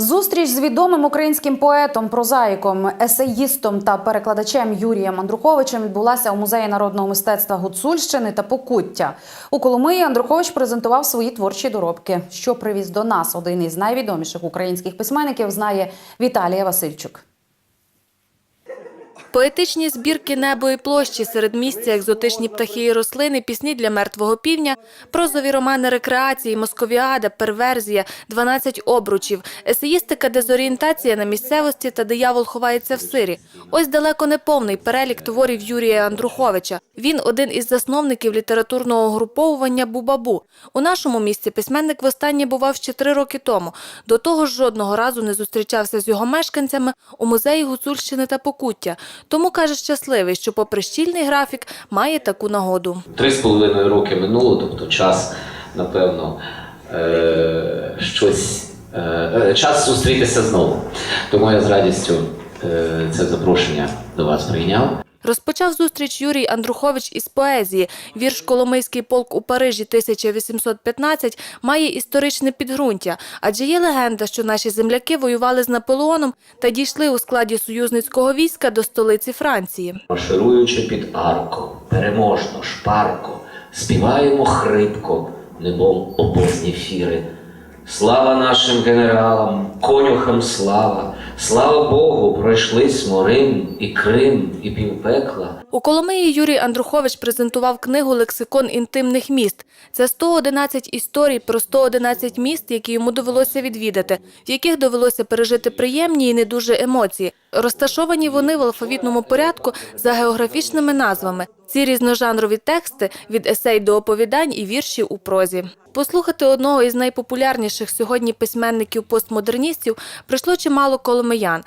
Зустріч з відомим українським поетом, прозаїком, есеїстом та перекладачем Юрієм Андруховичем відбулася у музеї народного мистецтва Гуцульщини та Покуття. У Коломиї Андрухович презентував свої творчі доробки. Що привіз до нас один із найвідоміших українських письменників, знає Віталія Васильчук. Поетичні збірки небо і площі серед місця, екзотичні птахи і рослини, пісні для мертвого півня, прозові романи рекреації, московіада, перверзія, 12 обручів, есеїстика, дезорієнтація на місцевості та диявол ховається в сирі. Ось далеко не повний перелік творів Юрія Андруховича. Він один із засновників літературного груповування Бубабу. У нашому місті письменник востаннє бував ще три роки тому. До того ж жодного разу не зустрічався з його мешканцями у музеї Гуцульщини та Покуття. Тому каже щасливий, що попри щільний графік має таку нагоду. Три з половиною роки минуло, тобто час, напевно, е- щось. Е- час зустрітися знову. Тому я з радістю е- це запрошення до вас прийняв. Розпочав зустріч Юрій Андрухович із поезії. Вірш Коломийський полк у Парижі 1815 має історичне підґрунтя, адже є легенда, що наші земляки воювали з Наполеоном та дійшли у складі союзницького війська до столиці Франції. Маршируючи під арко, переможно, шпарко, співаємо хрипко, небом обозні фіри. Слава нашим генералам, конюхам слава, слава Богу, пройшлись Рим і Крим, і півпекла. У Коломиї Юрій Андрухович презентував книгу «Лексикон інтимних міст». Це 111 історій про 111 міст, які йому довелося відвідати, в яких довелося пережити приємні і не дуже емоції. Розташовані вони в алфавітному порядку за географічними назвами. Ці різножанрові тексти від есей до оповідань і віршів у прозі. Послухати одного із найпопулярніших сьогодні письменників-постмодерністів прийшло чимало коломиян.